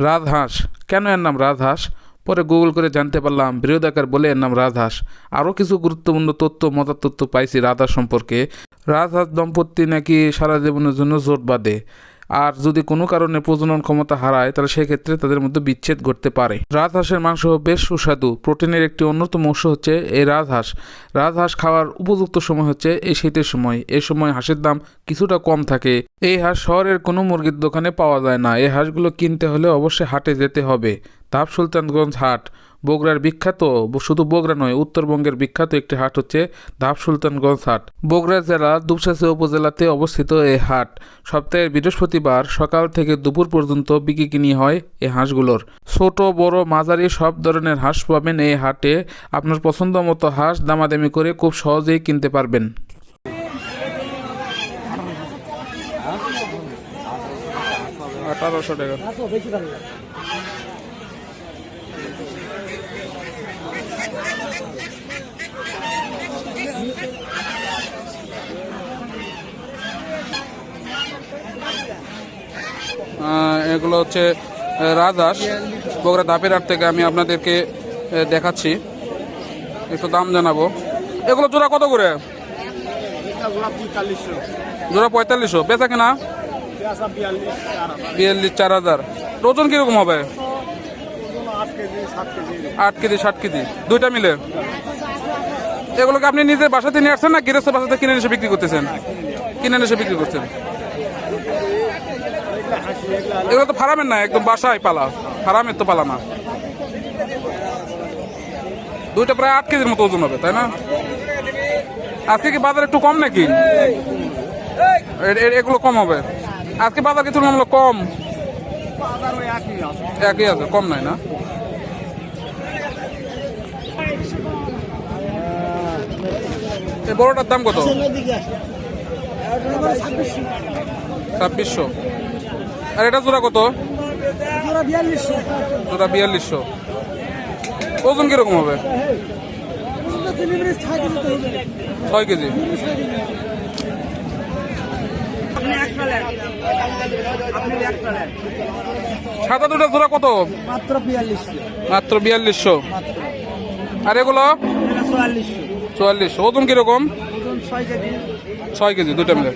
রাজহাঁস। কেন এর নাম রাজহাঁস? পরে গুগল করে জানতে পারলাম বৃহদাকার বলে এর নাম রাজহাঁস। আরও কিছু গুরুত্বপূর্ণ তথ্য, মজার তথ্য পাইছি রাজহাঁস সম্পর্কে। রাজহাঁস দম্পতি নাকি সারা জীবনের জন্য জোট বাঁধে? আর যদি কোনো কারণে প্রজনন ক্ষমতা হারায়, তাহলে সেক্ষেত্রে তাদের মধ্যে বিচ্ছেদ ঘটতে পারে। রাজহাঁসের মাংস বেশ সুস্বাদু। প্রোটিনের একটি অন্যতম উৎস হচ্ছে এই রাজহাঁস। রাজহাঁস খাওয়ার উপযুক্ত সময় হচ্ছে এই শীতের সময়। এই সময় হাঁসের দাম কিছুটা কম থাকে। এই হাঁস শহরের কোনো মুরগির দোকানে পাওয়া যায় না। এই হাঁসগুলো কিনতে হলে অবশ্যই হাটে যেতে হবে। তাপ সুলতানগঞ্জ হাট। বগুড়ার বিখ্যাত শুধু বগুড়া নয়, উত্তরবঙ্গের বিখ্যাত একটি হাট হচ্ছে ধাপ সুলতানগঞ্জ হাট। বগুড়া জেলার দুপসাসি উপজেলাতে অবস্থিত এই হাট। সপ্তাহের বৃহস্পতিবার সকাল থেকে দুপুর পর্যন্ত বিক্রি কিনি হয় এই হাঁসগুলোর। ছোট, বড়, মাঝারি সব ধরনের হাঁস পাবেন এই হাটে। আপনার পছন্দ মতো হাঁস দামাদামি করে খুব সহজেই কিনতে পারবেন। আঠারোশো টাকা। এগুলো হচ্ছে আহ, রাজহাঁস বগুড়া ধাপের হাট থেকে আমি আপনাদেরকে দেখাচ্ছি। একটু দাম জানাব। এগুলো জোড়া কত করে? জোড়া পঁয়তাল্লিশশো। বেচা কিনা? বিয়াল্লিশ চার হাজার। ওজন কীরকম হবে? আট কেজি ষাট কেজি দুইটা মিলে? এগুলোকে আপনি নিজের বাসাতে নিয়ে আসছেন না গৃহস্থ বাসাতে কিনে এসে বিক্রি করতেছেন? কিনে এসে বিক্রি করছেন? এগুলো তো ফারামের না, একদম বাসায় পালা। ফার্মের তো পালা না। দুইটা প্রায় আট কেজির মতো ওজন হবে, তাই না? আজকে কি বাজার একটু কম নাকি? এগুলো কম হবে। আজকে বাজার কি তুলনামূলক কম? একই আছে, কম নাই না? এই বড়টার দাম কত? ছাব্বিশশো। আর এটা জোড়া কত? জোড়া বিয়াল্লিশশো। ওজন কীরকম হবে? ছয় কেজি। সাদা দুটা জোড়া কত? মাত্র বিয়াল্লিশশো। মাত্র বিয়াল্লিশশো। আর এগুলো? চুয়াল্লিশশো। ওজন কীরকম? ছয় কেজি। ছয় কেজি দুটা মিলে।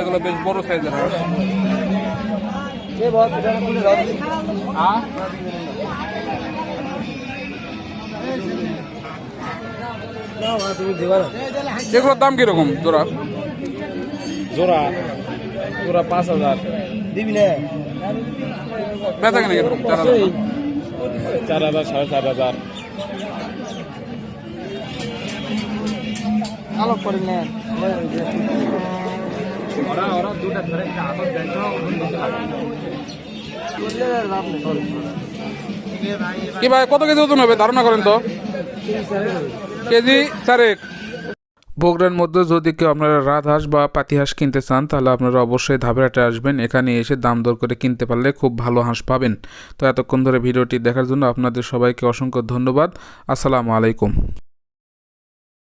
এগুলো বেশ বড় সাইজের হাঁস। এগুলোর দাম কীরকম জোড়া? জোড়া জোড়া পাঁচ হাজার। দিবি না। বেচা কেনা কীরকম? চার হাজার চার হাজার সাড়ে চার হাজার। আলোক করে নেন ওরা ওরা দুটা ধরে আলোক কি ভাই কত কেজি ওজন হবে? ধারণা করেন তো। কেজি চারেক। বগুড়ার মধ্যে যদি কেউ আপনারা রাজহাঁস বা পাতিহাঁস কিনতে চান, তাহলে আপনারা অবশ্যই ধাবেরাটে আসবেন। এখানে এসে দাম দর করে কিনতে পারলে খুব ভালো হাঁস পাবেন। তো এতক্ষণ ধরে ভিডিওটি দেখার জন্য আপনাদের সবাইকে অসংখ্য ধন্যবাদ। আসসালামু আলাইকুম।